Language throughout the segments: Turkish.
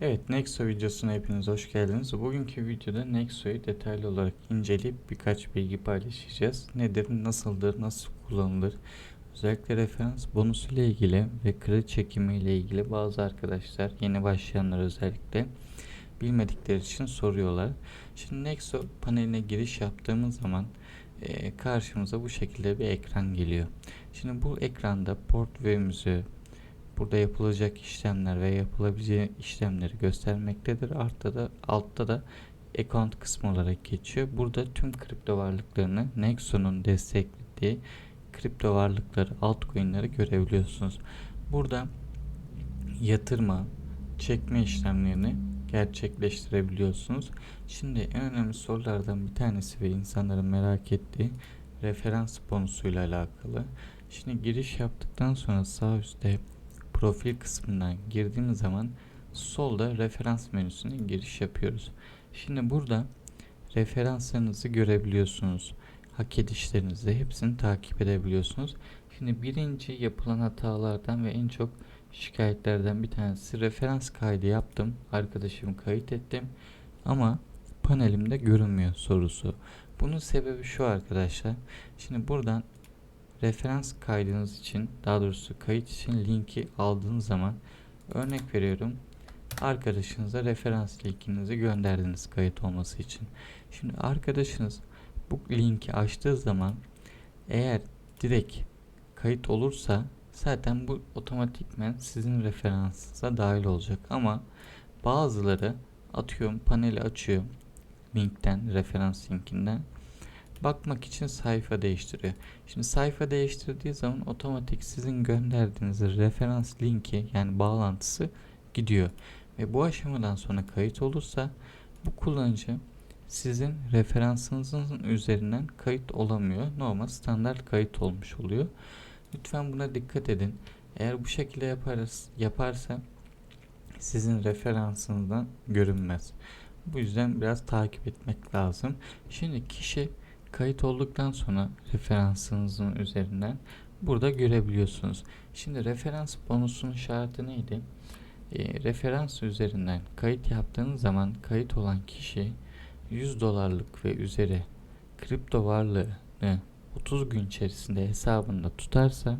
Evet Nexo videosuna hepiniz hoş geldiniz. Bugünkü videoda Nexo'yu detaylı olarak inceleyip birkaç bilgi paylaşacağız. Nedir, nasıldır, nasıl kullanılır? Özellikle referans bonusu ile ilgili ve kredi çekimi ile ilgili bazı arkadaşlar, yeni başlayanlar özellikle bilmedikleri için soruyorlar. Şimdi Nexo paneline giriş yaptığımız zaman e, karşımıza bu şekilde bir ekran geliyor. Şimdi bu ekranda portföyümüzü, burada yapılacak işlemler ve yapılabileceği işlemleri göstermektedir. Altta da altta da account kısmı olarak geçiyor. Burada tüm kripto varlıklarını Nexo'nun desteklediği kripto varlıkları, altcoin'leri görebiliyorsunuz. Burada yatırma, çekme işlemlerini gerçekleştirebiliyorsunuz. Şimdi en önemli sorulardan bir tanesi ve insanların merak ettiği referans bonusuyla alakalı. Şimdi giriş yaptıktan sonra sağ üstte profil kısmından girdiğimiz zaman solda referans menüsüne giriş yapıyoruz. Şimdi burada referanslarınızı görebiliyorsunuz. Hak edişlerinizi hepsini takip edebiliyorsunuz. Şimdi birinci yapılan hatalardan ve en çok şikayetlerden bir tanesi referans kaydı yaptım. Arkadaşımı kayıt ettim. Ama panelimde görünmüyor sorusu. Bunun sebebi şu arkadaşlar. Şimdi buradan referans kaydınız için daha doğrusu kayıt için linki aldığınız zaman örnek veriyorum. Arkadaşınıza referans linkinizi gönderdiniz kayıt olması için. Şimdi arkadaşınız bu linki açtığı zaman eğer direkt kayıt olursa zaten bu otomatikmen sizin referansınıza dahil olacak. Ama bazıları atıyorum paneli açıyor linkten referans linkinden bakmak için sayfa değiştiriyor. Şimdi sayfa değiştirdiği zaman otomatik sizin gönderdiğiniz referans linki yani bağlantısı gidiyor. Ve bu aşamadan sonra kayıt olursa bu kullanıcı sizin referansınızın üzerinden kayıt olamıyor. Normal standart kayıt olmuş oluyor. Lütfen buna dikkat edin. Eğer bu şekilde yaparız, yaparsa sizin referansınızdan görünmez. Bu yüzden biraz takip etmek lazım. Şimdi kişi kayıt olduktan sonra referansınızın üzerinden burada görebiliyorsunuz. Şimdi referans bonusunun şartı neydi? E, referans üzerinden kayıt yaptığınız zaman kayıt olan kişi 100 dolarlık ve üzeri kripto varlığını 30 gün içerisinde hesabında tutarsa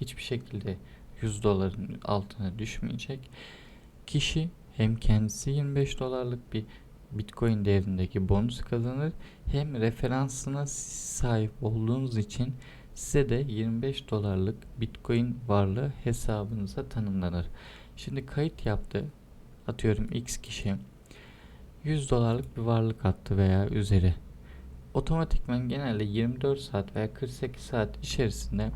hiçbir şekilde 100 doların altına düşmeyecek. Kişi hem kendisi 25 dolarlık bir Bitcoin değerindeki bonus kazanır hem referansına sahip olduğunuz için size de 25 dolarlık Bitcoin varlığı hesabınıza tanımlanır. Şimdi kayıt yaptı. Atıyorum X kişi 100 dolarlık bir varlık attı veya üzeri. Otomatikman genelde 24 saat veya 48 saat içerisinde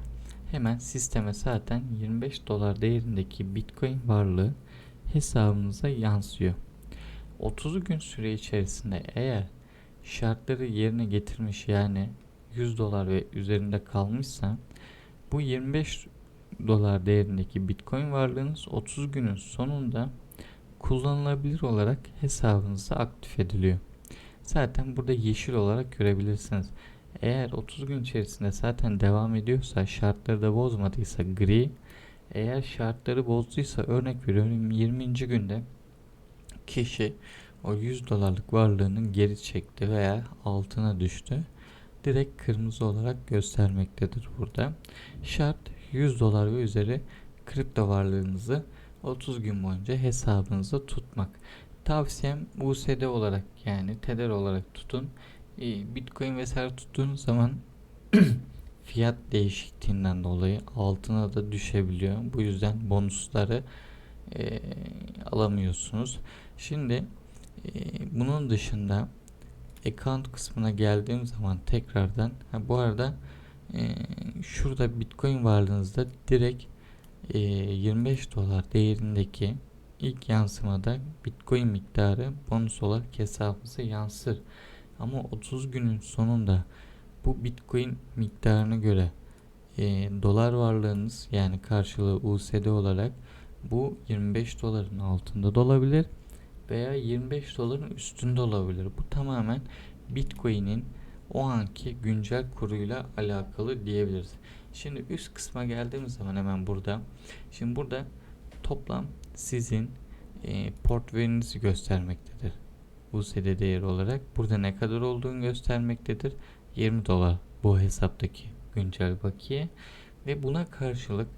hemen sisteme zaten 25 dolar değerindeki Bitcoin varlığı hesabınıza yansıyor. 30 gün süre içerisinde eğer şartları yerine getirmiş yani 100 dolar ve üzerinde kalmışsa bu 25 dolar değerindeki Bitcoin varlığınız 30 günün sonunda kullanılabilir olarak hesabınıza aktif ediliyor. Zaten burada yeşil olarak görebilirsiniz. Eğer 30 gün içerisinde zaten devam ediyorsa şartları da bozmadıysa gri eğer şartları bozduysa örnek veriyorum 20. günde kişi o 100 dolarlık varlığının geri çekti veya altına düştü. Direkt kırmızı olarak göstermektedir burada. Şart 100 dolar ve üzeri kripto varlığınızı 30 gün boyunca hesabınızda tutmak. Tavsiyem USD olarak yani Tether olarak tutun. Bitcoin vesaire tuttuğunuz zaman fiyat değişikliğinden dolayı altına da düşebiliyor. Bu yüzden bonusları e, alamıyorsunuz. Şimdi e, bunun dışında account kısmına geldiğim zaman tekrardan ha, bu arada e, şurada bitcoin varlığınızda direkt e, 25 dolar değerindeki ilk yansımada bitcoin miktarı bonus olarak hesabınıza yansır. Ama 30 günün sonunda bu bitcoin miktarına göre e, dolar varlığınız yani karşılığı USD olarak bu 25 doların altında da olabilir veya 25 doların üstünde olabilir. Bu tamamen Bitcoin'in o anki güncel kuruyla alakalı diyebiliriz. Şimdi üst kısma geldiğimiz zaman hemen burada. Şimdi burada toplam sizin e, portföyünüzü göstermektedir. USD değeri olarak burada ne kadar olduğunu göstermektedir. 20 dolar bu hesaptaki güncel bakiye ve buna karşılık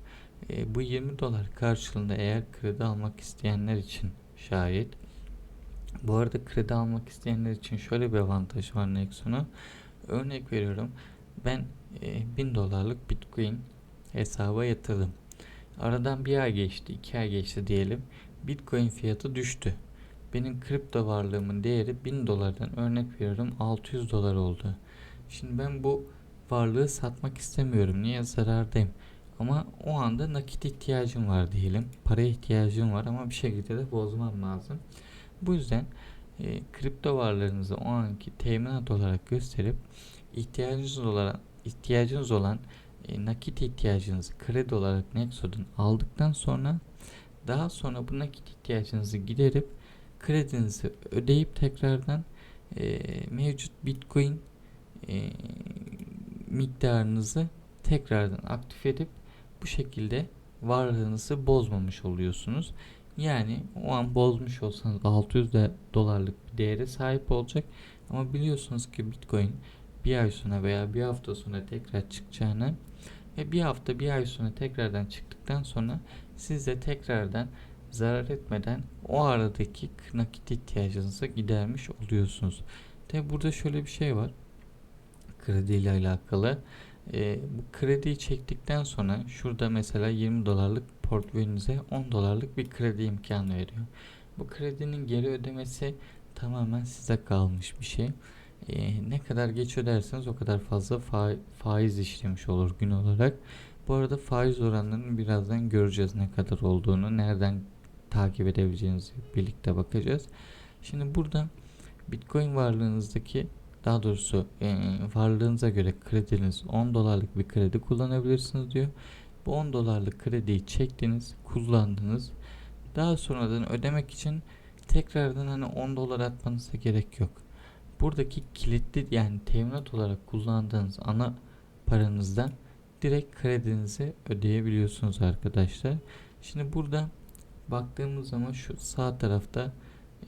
e, bu 20 dolar karşılığında eğer kredi almak isteyenler için şayet bu arada kredi almak isteyenler için şöyle bir avantaj var Nexon'a. Örnek veriyorum. Ben e, 1000 dolarlık Bitcoin hesaba yatırdım. Aradan bir ay geçti, iki ay geçti diyelim. Bitcoin fiyatı düştü. Benim kripto varlığımın değeri 1000 dolardan örnek veriyorum 600 dolar oldu. Şimdi ben bu varlığı satmak istemiyorum. Niye zarardayım? Ama o anda nakit ihtiyacım var diyelim. Para ihtiyacım var ama bir şekilde de bozmam lazım. Bu yüzden e, kripto varlığınızı o anki teminat olarak gösterip ihtiyacınız olan ihtiyacınız olan e, nakit ihtiyacınızı kredi olarak Nexo'dan aldıktan sonra daha sonra bu nakit ihtiyacınızı giderip kredinizi ödeyip tekrardan e, mevcut Bitcoin e, miktarınızı tekrardan aktif edip bu şekilde varlığınızı bozmamış oluyorsunuz. Yani o an bozmuş olsanız 600 de dolarlık bir değere sahip olacak. Ama biliyorsunuz ki Bitcoin bir ay sonra veya bir hafta sonra tekrar çıkacağını ve bir hafta bir ay sonra tekrardan çıktıktan sonra siz de tekrardan zarar etmeden o aradaki nakit ihtiyacınızı gidermiş oluyorsunuz. Tabi burada şöyle bir şey var. Kredi ile alakalı. Ee, bu krediyi çektikten sonra şurada mesela 20 dolarlık portföyünüze 10 dolarlık bir kredi imkanı veriyor. Bu kredinin geri ödemesi tamamen size kalmış bir şey. Ee, ne kadar geç öderseniz o kadar fazla fa faiz işlemiş olur gün olarak. Bu arada faiz oranlarını birazdan göreceğiz ne kadar olduğunu, nereden takip edebileceğinizi birlikte bakacağız. Şimdi burada Bitcoin varlığınızdaki daha doğrusu e, varlığınıza göre krediniz 10 dolarlık bir kredi kullanabilirsiniz diyor. Bu 10 dolarlık krediyi çektiniz, kullandınız. Daha sonradan ödemek için tekrardan hani 10 dolar atmanıza gerek yok. Buradaki kilitli yani teminat olarak kullandığınız ana paranızdan direkt kredinizi ödeyebiliyorsunuz arkadaşlar. Şimdi burada baktığımız zaman şu sağ tarafta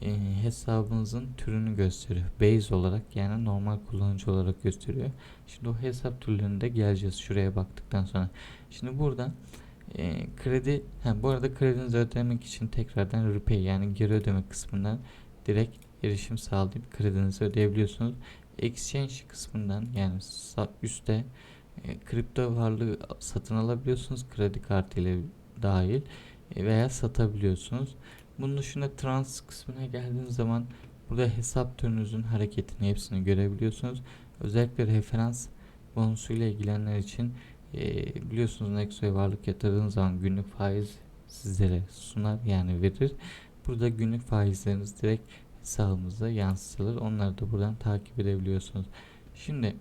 e, hesabınızın türünü gösteriyor. Base olarak yani normal kullanıcı olarak gösteriyor. Şimdi o hesap türlerine de geleceğiz şuraya baktıktan sonra. Şimdi burada e, kredi ha, bu arada kredinizi ödemek için tekrardan repay yani geri ödeme kısmından direkt erişim sağlayıp kredinizi ödeyebiliyorsunuz. Exchange kısmından yani üstte e, kripto varlığı satın alabiliyorsunuz kredi kartı ile dahil e, veya satabiliyorsunuz. Bunun dışında trans kısmına geldiğiniz zaman burada hesap türünüzün hareketini hepsini görebiliyorsunuz. Özellikle referans bonusuyla ilgilenenler için e, biliyorsunuz Nexo'ya varlık yatırdığınız zaman günlük faiz sizlere sunar yani verir. Burada günlük faizleriniz direkt hesabımıza yansıtılır. Onları da buradan takip edebiliyorsunuz. Şimdi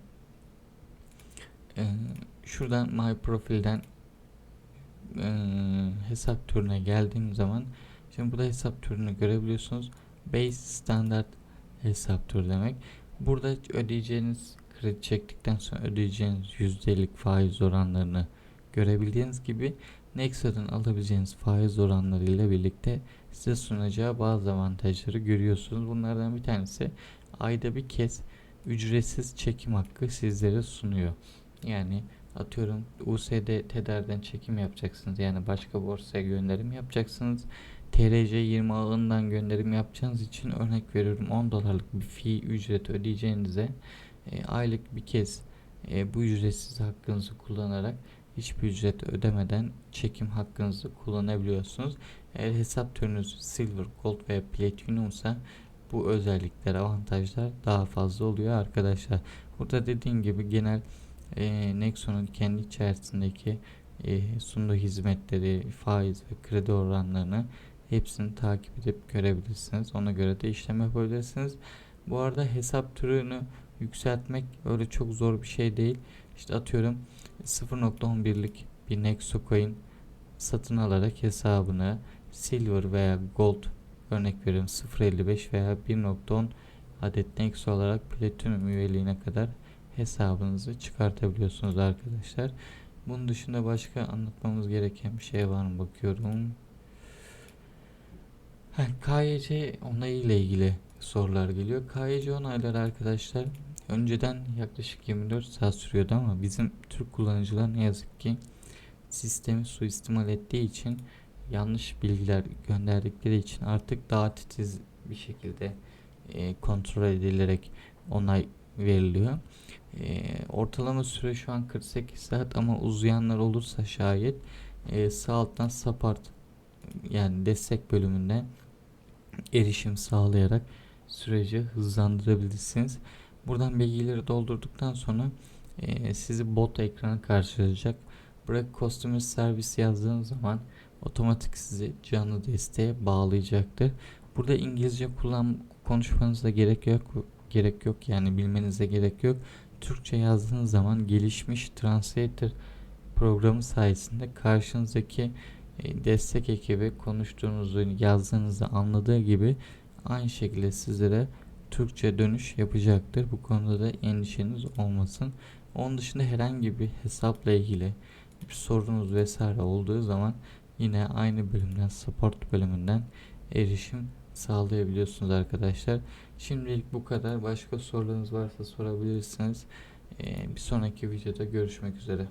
e, şuradan My Profil'den e, hesap türüne geldiğim zaman Şimdi burada hesap türünü görebiliyorsunuz. Base standart hesap türü demek. Burada ödeyeceğiniz kredi çektikten sonra ödeyeceğiniz yüzdelik faiz oranlarını görebildiğiniz gibi Nexo'dan alabileceğiniz faiz oranları ile birlikte size sunacağı bazı avantajları görüyorsunuz. Bunlardan bir tanesi ayda bir kez ücretsiz çekim hakkı sizlere sunuyor. Yani atıyorum USD TED'den çekim yapacaksınız. Yani başka borsaya gönderim yapacaksınız. TRC20 ağından gönderim yapacağınız için örnek veriyorum 10 dolarlık bir fee ücret ödeyeceğinize e, aylık bir kez e, bu ücretsiz hakkınızı kullanarak hiçbir ücret ödemeden çekim hakkınızı kullanabiliyorsunuz. Eğer hesap türünüz silver, gold veya platinumsa bu özellikler, avantajlar daha fazla oluyor arkadaşlar. Burada dediğim gibi genel e, Nexon'un kendi içerisindeki e, sunduğu hizmetleri, faiz ve kredi oranlarını hepsini takip edip görebilirsiniz. Ona göre de işlem yapabilirsiniz. Bu arada hesap türünü yükseltmek öyle çok zor bir şey değil. İşte atıyorum 0.11'lik bir Nexo coin satın alarak hesabını silver veya gold örnek veriyorum 0.55 veya 1.10 adet Nexo olarak platinum üyeliğine kadar hesabınızı çıkartabiliyorsunuz arkadaşlar. Bunun dışında başka anlatmamız gereken bir şey var mı bakıyorum. Ha, KYC onayı ile ilgili sorular geliyor. KYC onayları arkadaşlar önceden yaklaşık 24 saat sürüyordu ama bizim Türk kullanıcılar ne yazık ki sistemi suistimal ettiği için yanlış bilgiler gönderdikleri için artık daha titiz bir şekilde e, kontrol edilerek onay veriliyor. E, ortalama süre şu an 48 saat ama uzayanlar olursa şayet e, sağ alttan support yani destek bölümünden erişim sağlayarak süreci hızlandırabilirsiniz. Buradan bilgileri doldurduktan sonra e, sizi bot ekranı karşılayacak. Buraya Customer Service yazdığınız zaman otomatik sizi canlı desteğe bağlayacaktır. Burada İngilizce kullan konuşmanıza gerek yok gerek yok yani bilmenize gerek yok. Türkçe yazdığınız zaman gelişmiş translator programı sayesinde karşınızdaki destek ekibi konuştuğunuzu yazdığınızı anladığı gibi aynı şekilde sizlere Türkçe dönüş yapacaktır. Bu konuda da endişeniz olmasın. Onun dışında herhangi bir hesapla ilgili bir sorunuz vesaire olduğu zaman yine aynı bölümden support bölümünden erişim sağlayabiliyorsunuz arkadaşlar. Şimdilik bu kadar. Başka sorularınız varsa sorabilirsiniz. Ee, bir sonraki videoda görüşmek üzere.